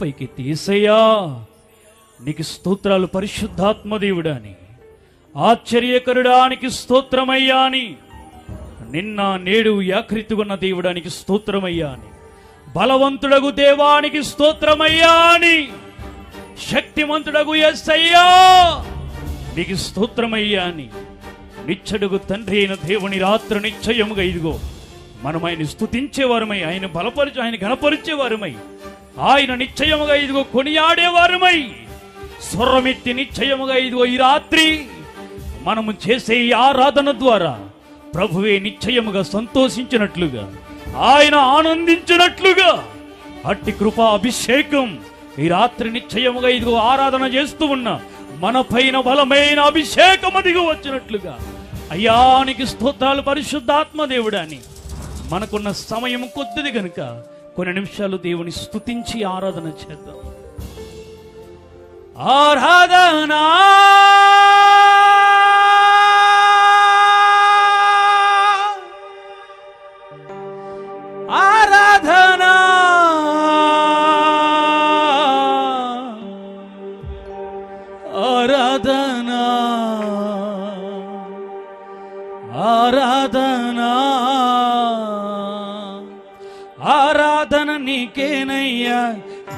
పైకెత్తి ఏసయ్యా నీకు స్తోత్రాలు పరిశుద్ధాత్మదేవుడా అని ఆశ్చర్యకరుడానికి స్తోత్రమయ్యా అని నిన్న నేడు యాకృతిగున్న దేవుడానికి స్తోత్రమయ్యా అని బలవంతుడగు దేవానికి స్తోత్రమయ్యా అని శక్తిమంతుడగు ఎస్సయ్యా నీకు స్తోత్రమయ్యా అని నిచ్చడుగు తండ్రి అయిన దేవుని రాత్రి నిశ్చయముగా ఇదిగో మనం ఆయన స్తుతించేవారమై ఆయన బలపరిచి ఆయన గణపరిచేవారమై ఆయన నిశ్చయముగా ఇదిగో కొనియాడేవారమై స్వరమెత్తి నిశ్చయముగా ఇదిగో ఈ రాత్రి మనము చేసే ఈ ఆరాధన ద్వారా ప్రభువే నిశ్చయముగా సంతోషించినట్లుగా ఆయన ఆనందించినట్లుగా అట్టి కృపా అభిషేకం ఈ రాత్రి నిశ్చయముగా ఇదిగో ఆరాధన చేస్తూ ఉన్న మన పైన బలమైన అభిషేకం అదిగో వచ్చినట్లుగా. అయ్యానికి స్తోత్రాలు పరిశుద్ధాత్మ దేవుడాని మనకున్న సమయం కొద్దిది కనుక కొన్ని నిమిషాలు దేవుని స్థుతించి ఆరాధన చేద్దాం. ఆరాధనా! ఆరా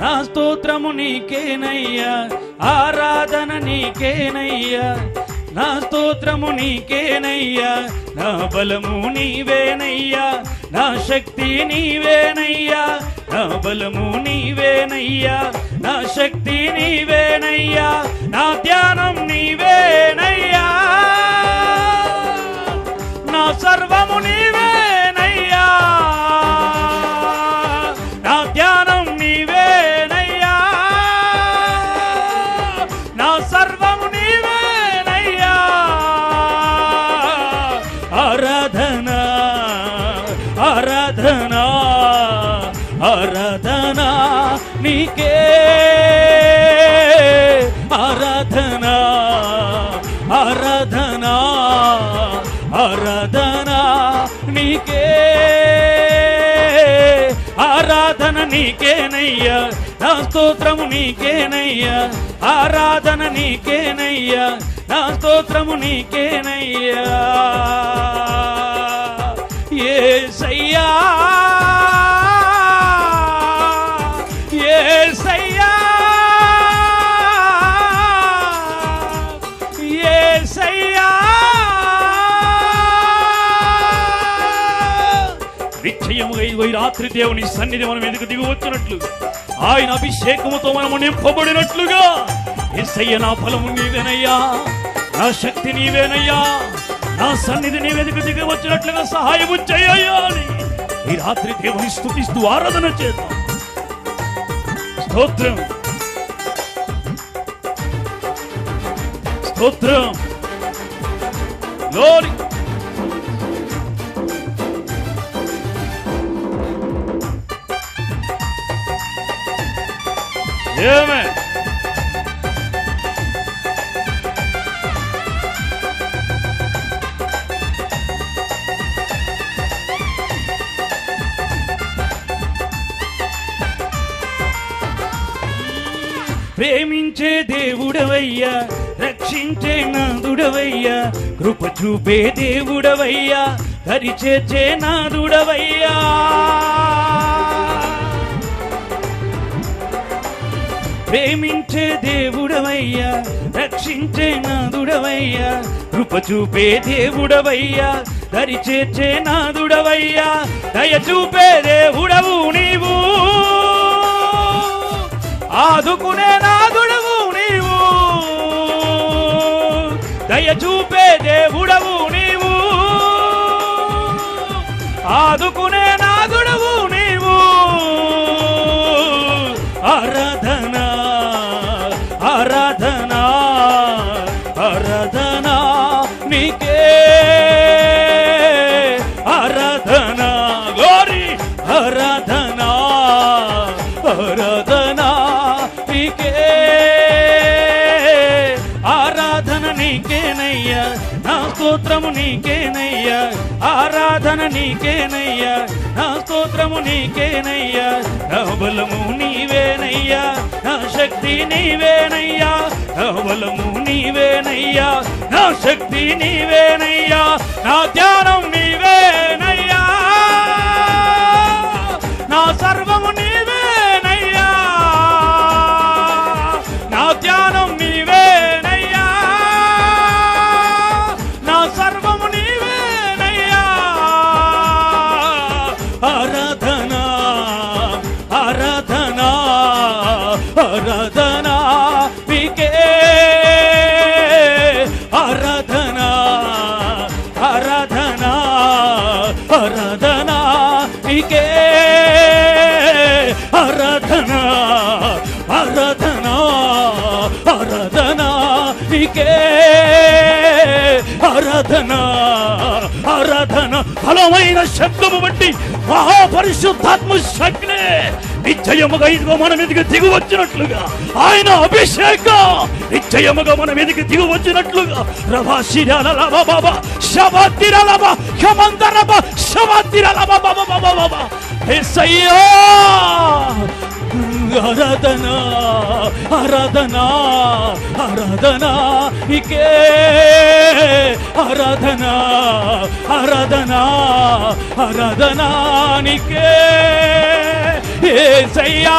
నా స్తోత్రము నీకేనయ్యా ఆరాధన నీకేనయ్యా నా స్తోత్రము నీకేనయ్యా నా బలము నీవేనయ్యా నా శక్తి నీవేనయ్యా నా బలము నీవేనయ్యా నా శక్తి నీవేనయ్యా నా ధ్యానం నీవేనయ్యా నా సర్వము నీ ఆరాధన నీకే. ఆరాధన నీకేనయ్యా నా స్తోత్రము నీకేనయ్యా ఆరాధన నీకేనయ్యా నా స్తోత్రము నీకేనయ్యా. ఏ సయ్యా రాత్రి దేవుని సన్నిధి మనం ఎందుకు దిగి వచ్చినట్లు? ఆయన అభిషేకముతో మనము నింపబడినట్లుగా. ఎస్సయ్య నా ఫలము నీవేనయ్యా. నా శక్తి నీవేనయ్యా. నా సన్నిధి నీ దిగి వచ్చినట్లుగా సహాయము చేయయ్యా అని ఈ రాత్రి దేవుని స్థుతిస్తూ ఆరాధన చేద్దాం. స్తోత్రం. స్తోత్రం. Glory. Amen. ప్రేమించే దేవుడవయ్యా రక్షించే నాదుడవయ్యా కృప చూపే దేవుడవయ్యా దరిచేచే నాదుడవయ్యా ప్రేమించే దేవుడవయ్యా రక్షించే నాదుడవయ్యా కృప చూపే దేవుడవయ్యా దరి చేర్చే నాదుడవయ్యా దయ చూపే దేవుడవు నీవు. ఆదుకునే నాదుడవు నీవు. దయ చూపే దేవుడవు నీవు స్తోత్రము నీకేనయ్యా. ఆరాధన నీకేనయ్యా. నా స్తోత్రము నీకేనయ్యా. నా బలము నీవేనయ్యా. నా శక్తి నీవేనయ్యా. నా బలము నీవేనయ్యా. నా శక్తి నీవేనయ్యా. నా ధ్యానం నీ మీకే ఆరాధన ఆరాధన ఆరాధన మీకే ఆరాధన ఆరాధన బలమైన శబ్దము వంటి మహాపరిశుద్ధాత్మ శక్తి నిశ్చయముగా ఇదిగో మన మీదకి దిగు వచ్చినట్లుగా ఆయన అభిషేకం నిశ్చయముగా మన మీదకి దిగు వచ్చినట్లుగా రభా శిరాల రభా బాబా శబాతిర లభ హమంతర శవాతిర లభ బాబా బాబా బాబా యేసయ్యా ఆరాధన ఆరాధన ఆరాధన ఇకే ఆరాధన. ఆరాధనా ఆరాధనానికే. ఏసయ్యా ఏసయ్యా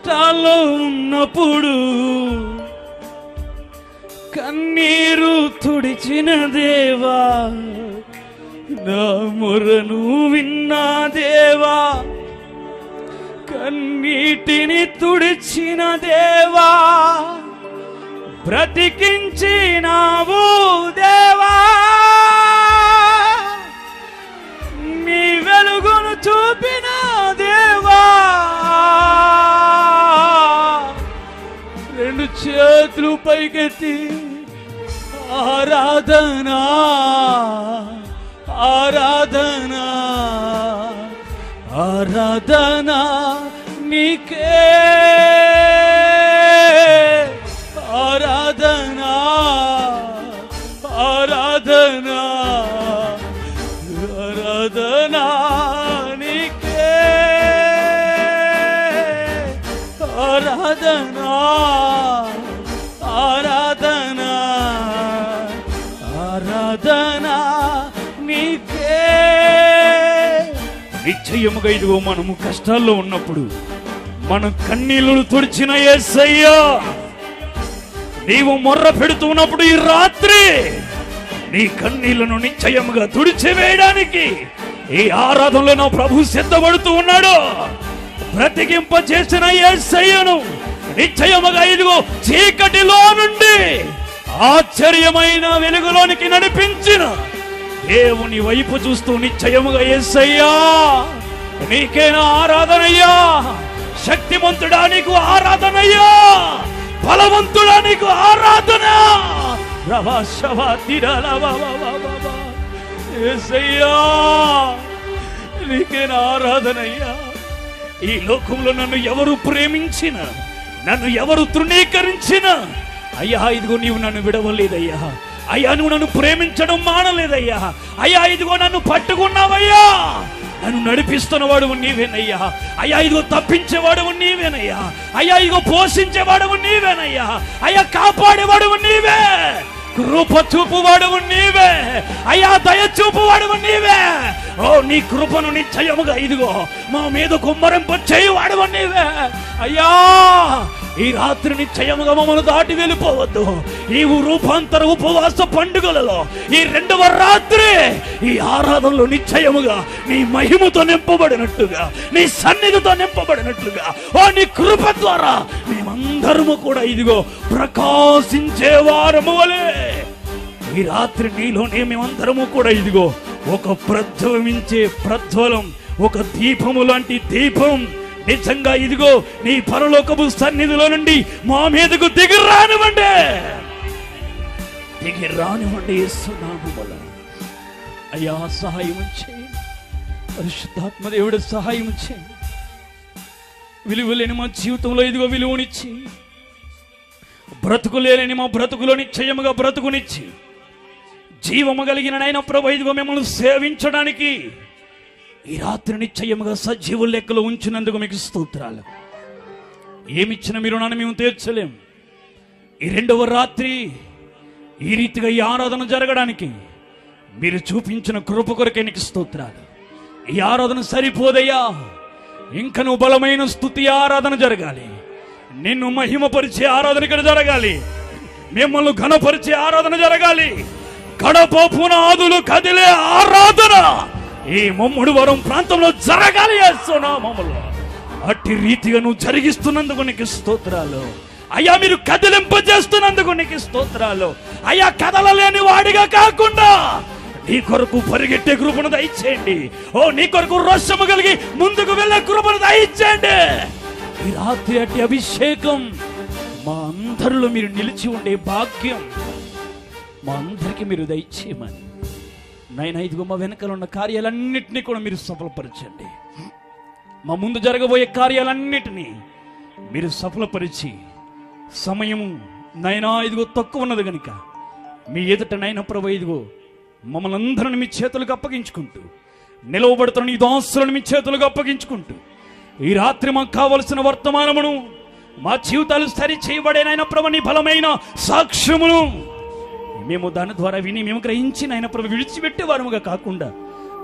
కష్టాల్లో ఉన్నప్పుడు కన్నీరు తుడిచిన దేవా నా మురను విన్నా దేవా కన్నీటిని తుడిచిన దేవా బ్రతికించినావు దేవా. నీ వెలుగును చూపినా చేతులు పైకెత్తి ఆరాధనా ఆరాధనా ఆరాధనా నీకే. ఆరాధనా ఆరాధనా ఆరాధనా నీకే. ఆరాధనా నిశ్చయముగా ఇదిగో మనము కష్టాల్లో ఉన్నప్పుడు మనం కన్నీళ్ళు తుడిచిన యేసయ్యా నీవు మొర్ర పెడుతున్నప్పుడు ఈ రాత్రి నీ కన్నీళ్ళను నిశ్చయముగా తుడిచివేయడానికి ఈ ఆరాధనలో నా ప్రభు సిద్ధపడుతూ ఉన్నాడు. బ్రతికింప చేసిన యేసయ్యను నిశ్చయముగా ఇదిగో చీకటిలో నుండి ఆశ్చర్యమైన వెలుగులోనికి నడిపించిన దేవుని వైపు చూస్తూ నిశ్చయముగా యేసయ్యా నీకేనా ఆరాధనయ్యా. శక్తిమంతుడా నీకు ఆరాధనయ్యా. బలవంతుడా నీకు ఆరాధన. రవా యేసయ్యా నీకేనా ఆరాధనయ్యా. ఈ లోకంలో నన్ను ఎవరు ప్రేమించిన నన్ను ఎవరు తృణీకరించిన అయ్యా ఇదిగో నీవు నన్ను విడవలేదయ్యా. అయ్యా నువ్వు నన్ను ప్రేమించడం మానలేదయ్యా. అయ్యా ఇదిగో నన్ను పట్టుకున్నావయ్యా. నన్ను నడిపిస్తున్నవాడు నీవేనయ్యా. అయ్యా ఇదిగో తప్పించేవాడు నీవేనయ్యా. అయ్యా ఇదిగో పోషించేవాడు నీవేనయ్యా. అయ్యా కాపాడేవాడు నీవే. కృప చూపువాడు నీవే. అయ్యా దయ చూపువాడు నీవే. ఓ నీ కృపను నిశ్చయముగా ఇదిగో మా మీద కుమ్మరింప చేయువాడు నీవే. అయ్యా ఈ రాత్రి నిశ్చయముగా మమ్మల్ని దాటి వెళ్ళిపోవద్దు. ఈ రూపాంతర ఉపవాస పండుగలలో ఈ రెండవ రాత్రి ఈ ఆరాధనలో నిశ్చయముగా నీ మహిమతో నింపబడినట్టుగా నీ సన్నిధితో నింపబడినట్లుగా. ఓ నీ కృప ద్వారా మేమందరము కూడా ఇదిగో ప్రకాశించే వారము వలే ఈ రాత్రి నీలోనే మేమందరము కూడా ఇదిగో ఒక ప్రజ్వలించే ప్రజ్వలం ఒక దీపము లాంటి దీపం నిజంగా ఇదిగో నీ పరలోకపు సన్నిధిలో నుండి మా మీదకు దిగి రానివ్వండి. దిగి రానివ్వండి ఇస్తున్నాము అయ్యా సహాయం చేయండి పరిశుద్ధాత్మ దేవుడు సహాయం చేయండి విలువలేని మా జీవితంలో ఇదిగో విలువనిచ్చి. బ్రతుకులేని మా బ్రతుకులో నిశ్చయముగా బ్రతుకునిచ్చి. జీవము కలిగిన నాయన ప్రభు ఇదిగో మిమ్మల్ని సేవించడానికి ఈ రాత్రి నిశ్చయముగా సజీవుల లెక్కలో ఉంచినందుకు మీకు స్తోత్రాలు. ఏమిచ్చిన మీరు నన్ను మేము తీర్చలేం. ఈ రెండవ రాత్రి ఈ రీతిగా ఈ ఆరాధన జరగడానికి మీరు చూపించిన కృప కొరకే నీకు స్తోత్రాలు. ఈ ఆరాధన సరిపోదయ్యా. ఇంకను బలమైన స్థుతి ఆరాధన జరగాలి. నిన్ను మహిమపరిచే ఆరాధన ఇక్కడ జరగాలి. మిమ్మల్ని ఘనపరిచే ఆరాధన జరగాలి. కడప పునాదులు కదిలే ఆరాధన. ఈ మమ్ముడు వరం ప్రాంతంలో జరగాలి మమ్మల్ని అట్టి రీతిగా నువ్వు జరిగిస్తున్నందుకు నీకు స్తోత్రాలు. అయ్యా మీరు కదిలింపజేస్తున్నందుకు నీకు స్తోత్రాలు. అయ్యా కదలలేని వాడిగా కాకుండా నీ కొరకు పరిగెట్టే కృపను దయచేయండి. ఓ నీ కొరకు రోషము కలిగి ముందుకు వెళ్ళే కృపను దయచేయండి. ఈ రాత్రి అట్టి అభిషేకం మా అందరిలో మీరు నిలిచి ఉండే భాగ్యం మా అందరికీ మీరు దయచేయమని. నైనా ఇదిగో మా వెనకాల ఉన్న కార్యాలన్నింటినీ కూడా మీరు సఫలపరచండి. మా ముందు జరగబోయే కార్యాలన్నిటినీ మీరు సఫలపరిచి సమయము నైనా ఇదిగో తక్కువ ఉన్నది కనుక మీ ఎదుట నైనా ప్రభు ఇదిగో మమ్మల్ని అందరిని మీ చేతులకు అప్పగించుకుంటూ నిలవబడుతున్న ఈ దాసులను మీ చేతులకు అప్పగించుకుంటూ ఈ రాత్రి మాకు కావలసిన వర్తమానమును మా జీవితాలు సరి చేయబడేనైనా ప్రభు నీ బలమైన సాక్ష్యమును మేము దాని ద్వారా విని మేము గ్రహించి నాయన ప్రభు విడిచిపెట్టేవారముగా కాకుండా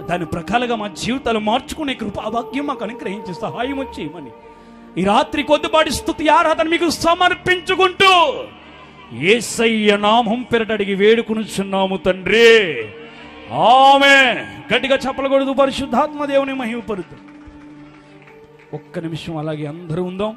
దాని ప్రకారంగా మా జీవితాలు మార్చుకునే కృప కృపాభాగ్యం మాకు అనుగ్రహించి సహాయం చేయమని ఈ రాత్రి కొద్దిపాటి స్థుతి ఆరాధన మీకు సమర్పించుకుంటూ ఏసయ్య నామం పెరటడిగి వేడుకునుచున్నాము తండ్రి. ఆమె గట్టిగా చెప్పలకూడదు పరిశుద్ధాత్మ దేవుని మహిమపరుతూ ఒక్క నిమిషం అలాగే అందరూ ఉందాం.